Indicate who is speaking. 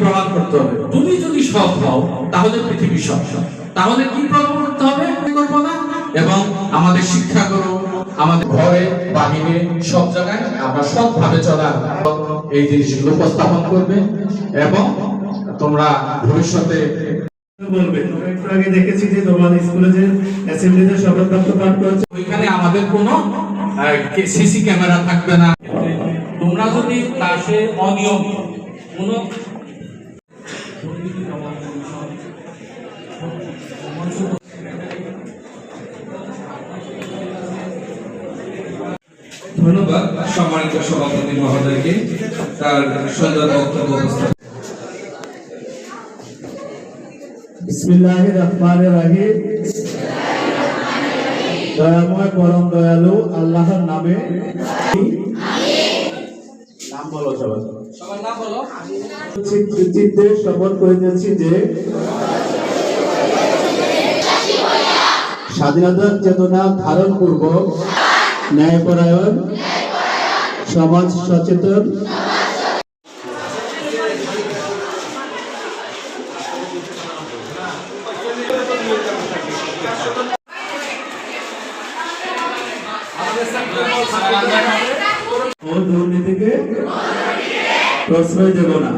Speaker 1: প্রমাণ করতে হবে। তুমি যদি সৎ হও তাহলে পৃথিবী সৎ। তাহলে কি প্রমাণ করতে হবে? করব না এবং আমাদের শিক্ষা করো। আমাদের ঘরে বাহিরে সব জায়গায় আমরা সৎভাবে চলার এই জিনিসগুলো উপস্থাপন করবে এবং তোমরা ভবিষ্যতে
Speaker 2: বলবে। একটু আগে দেখেছি যে তোমাদের স্কুলে যে অ্যাসেম্বলিতে শপথ পাঠ করেছে।
Speaker 1: ওইখানে আমাদের কোনো সিসি ক্যামেরা থাকবে না। তোমরা যদি ক্লাসে অনিয়ম কোনো
Speaker 3: ধন্যবাদ সম্মানিত সভাপতি মহোদয়কে তার সুন্দর বক্তব্য উপস্থাপন।
Speaker 2: বিসমিল্লাহির রহমানির রহিম দয়াময় পরম দয়ালু আল্লাহর নামে। নাম বলো সবাই।
Speaker 1: সবার নাম বলো।
Speaker 2: চিত্তে শপথ করিতেছি যে স্বাধীনতার চেতনা ধারণ পূর্বক ন্যায়পরায়ণ সমাজ সচেতন। ও দুর্নীতিকে প্রশ্রয় দেব না।